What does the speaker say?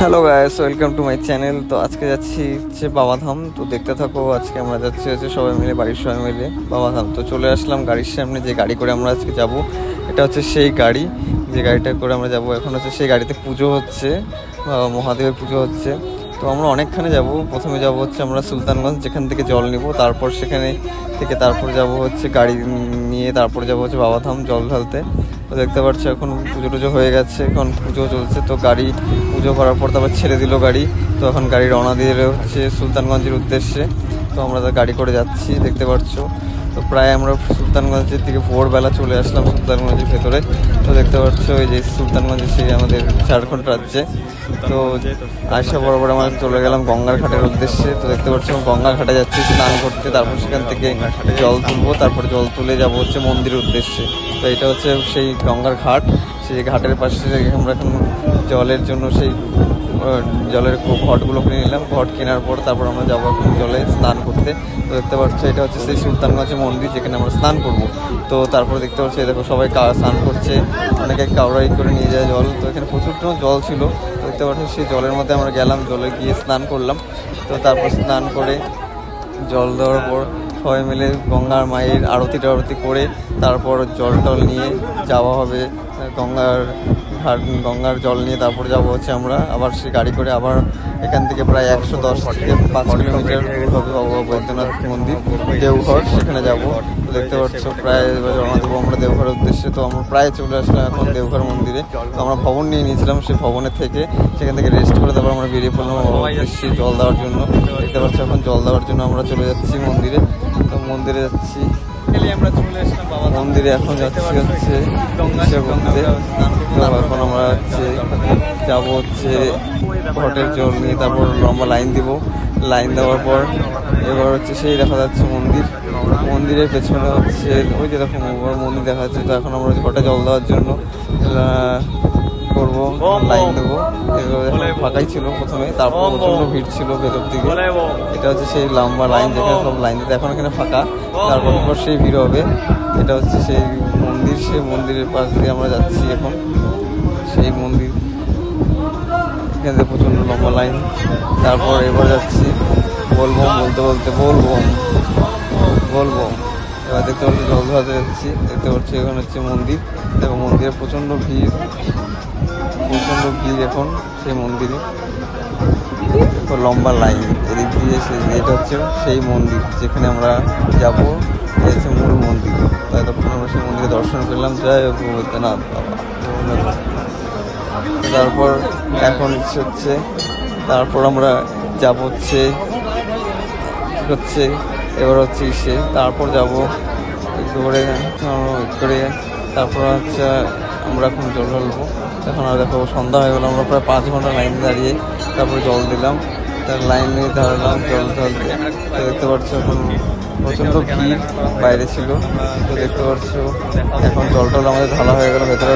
Hello guys welcome to my channel তো আজকে যাচ্ছি হচ্ছে বাবাধাম। তো দেখতে থাকো, আজকে আমরা যাচ্ছি হচ্ছে সবাই মিলে, বাড়ির সবাই মিলে বাবাধাম। তো চলে আসলাম গাড়ির সামনে, যে গাড়ি করে আমরা আজকে যাব, এটা হচ্ছে সেই গাড়ি। যে গাড়িটা করে আমরা যাব, এখন হচ্ছে সেই গাড়িতে পুজো হচ্ছে মহাদেবের পুজো হচ্ছে। তো আমরা অনেকখানে যাব। প্রথমে যাব হচ্ছে আমরা সুলতানগঞ্জ, যেখান থেকে জল নিব। তারপর সেখানে থেকে তারপর যাব হচ্ছে গাড়ি নিয়ে, তারপর যাব হচ্ছে বাবাধাম জল ঢালতে। দেখতে পাচ্ছ এখন পুজো টুজো হয়ে গেছে, এখন পুজো চলছে। তো গাড়ি পুজো করার পর তারপর ছেড়ে দিল গাড়ি। তো এখন গাড়ি রওনা দিয়ে হচ্ছে সুলতানগঞ্জের উদ্দেশ্যে। তো আমরা গাড়ি করে যাচ্ছি, দেখতে পাচ্ছ। তো প্রায় আমরা সুলতানগঞ্জের দিকে ভোরবেলা চলে আসলাম সুলতানগঞ্জের ভেতরে। তো দেখতে পাচ্ছ ওই যে সুলতানগঞ্জ সেই আমাদের ঝাড়খণ্ড রাজ্যে। তো আসা বরাবর আমরা চলে গেলাম গঙ্গার ঘাটের উদ্দেশ্যে। তো দেখতে পাচ্ছ গঙ্গার ঘাটে যাচ্ছি, স্নান করতে। তারপর সেখান থেকে জল তুলবো, তারপর জল তুলে যাব হচ্ছে মন্দিরের উদ্দেশ্যে। তো এটা হচ্ছে সেই গঙ্গার ঘাট। সেই ঘাটের পাশে আমরা এখন জলের জন্য সেই জলের ঘটগুলো কিনে নিলাম। ঘট কেনার পর তারপর আমরা যাব এখন জলে স্নান করতে। তো দেখতে পাচ্ছ, এটা হচ্ছে সেই সুলতানগঞ্জ মন্দির, যেখানে আমরা স্নান করব। তো তারপর দেখতে পাচ্ছি দেখো সবাই স্নান করছে। অনেকে কাউরাই করে নিয়ে যায় জল। তো এখানে প্রচুর জল ছিল। দেখতে পাচ্ছি, সেই জলের মধ্যে আমরা গেলাম, জলে গিয়ে স্নান করলাম। তো তারপর স্নান করে জল দেওয়ার পর সবাই মিলে গঙ্গার মায়ের আরতি টারতি করে তারপর জল টল নিয়ে যাওয়া হবে। গঙ্গার ঘাট, গঙ্গার জল নিয়ে তারপর যাব হচ্ছে আমরা। আবার সে গাড়ি করে আবার এখান থেকে প্রায় একশো দশ থেকে পাঁচ কিলোমিটার হবে বৈদ্যনাথ মন্দির, দেওঘর, সেখানে যাব। দেখতে পাচ্ছ, প্রায় রওনা দেবো আমরা দেওঘরের উদ্দেশ্যে। তো আমরা প্রায় চলে আসলাম এখন দেওঘর মন্দিরে। তো আমরা ভবন নিয়ে নিয়েছিলাম সেই ভবনের থেকে। সেখান থেকে রেস্ট করে তারপর আমরা বেরিয়ে পড়লাম উদ্দেশ্যে জল দেওয়ার জন্য। দেখতে পাচ্ছ, এখন জল দেওয়ার জন্য আমরা চলে যাচ্ছি মন্দিরে। তো মন্দিরে যাচ্ছি। আমরা চলে আসলাম বাবা মন্দিরে এখন যাচ্ছি হচ্ছে ইচ্ছা করতে তো এখন আমরা হচ্ছে যাব হচ্ছে ঘটের জল নিয়ে তারপর লম্বা লাইন দিব। লাইন দেওয়ার পর এবার হচ্ছে সেই দেখা যাচ্ছে মন্দির। মন্দিরের পেছনে হচ্ছে ওই যে দেখো মন্দির দেখা যাচ্ছে। তো এখন আমরা ঘটে জল দেওয়ার জন্য করব লাইন দেবো। এগুলো ফাঁকাই ছিল প্রথমে তারপর প্রচণ্ড ভিড় ছিল ভেতর দিকে। এটা হচ্ছে সেই লম্বা লাইন যেখানে সব লাইন দিতে এখন এখানে ফাঁকা। তারপর পর সেই ভিড় হবে। এটা হচ্ছে সেই মন্দির সেই মন্দিরের পাশ দিয়ে আমরা যাচ্ছি এখন। সেই মন্দির। এখান থেকে প্রচণ্ড লম্বা লাইন তারপর এবার যাচ্ছি। বলব বলতে বলতে বলব। বলব। এবার দেখতে পাচ্ছি জল ধরাতে যাচ্ছি দেখতে পাচ্ছি এখানে হচ্ছে মন্দির দেখো মন্দিরে প্রচণ্ড ভিড়। প্রচণ্ড ভিড় এখন সেই মন্দিরে। লম্বা লাইন। এদিক দিয়ে সে এটা হচ্ছে সেই মন্দির যেখানে আমরা যাব হচ্ছে মূল মন্দির। তাই তখন আমরা সেই মন্দিরে দর্শন করলাম। জয় ভূতনাথ তারপর এখন ইচ্ছে হচ্ছে, তারপর আমরা যাব হচ্ছে হচ্ছে এবার হচ্ছে ইসে তারপর যাব করে করে তারপর হচ্ছে আমরা এখন জল ঢালবো। এখন আর দেখো সন্ধ্যা হয়ে গেল, আমরা প্রায় পাঁচ ঘণ্টা লাইন দাঁড়িয়ে তারপরে জল দিলাম। তার লাইন নিয়ে দাঁড়ালাম জল ঢালতে। তো দেখতে পাচ্ছ এখন প্রচণ্ড ভিড়, বাইরে ছিল। তো দেখতে পাচ্ছ, এখন জল টল আমাদের ঢালা হয়ে গেল, ভেতরে